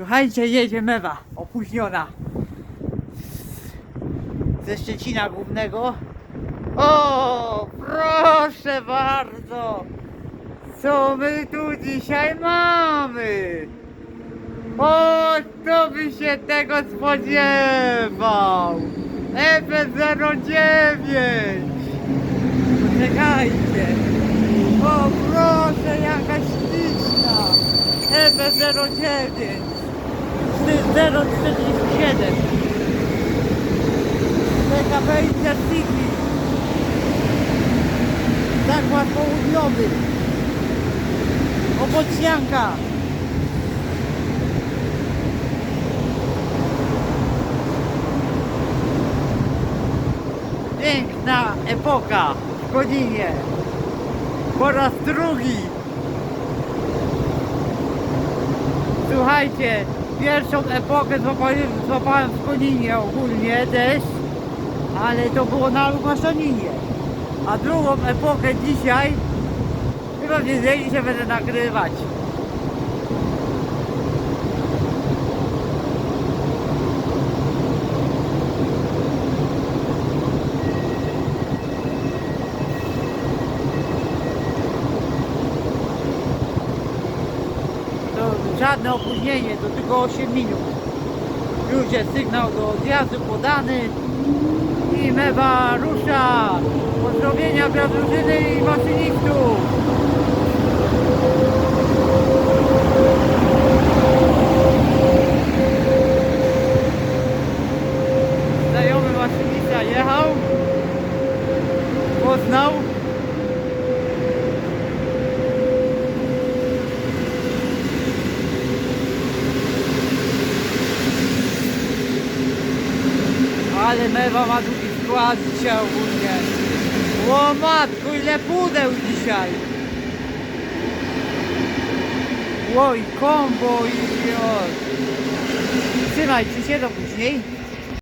Słuchajcie, jedzie mewa, opóźniona. Ze Szczecina Głównego. O, proszę bardzo! Co my tu dzisiaj mamy? O, kto by się tego spodziewał? EP09! Poczekajcie! O, proszę, jaka śliczna! EP09! 047 PKP Intercity Zakład Południowy. Obocjanka. Piękna epoka w Koninie Po raz drugi. Słuchajcie, pierwszą epokę złapałem, złapałem w Koninie ogólnie też, ale to było na Lukaszaninie. A drugą epokę dzisiaj chyba w niedzieli się będę nagrywać. To żadne opóźnienie, to tylko 8 minut. Już jest sygnał do odjazdu podany i mewa rusza. Pozdrowienia dla drużyny i maszynistów. Znajomy maszynista jechał, poznał. Ale mewa ma długi skład dzisiaj ogólnie. O matku, ile pudeł dzisiaj. Oj, kombo i oj. Trzymajcie się do później.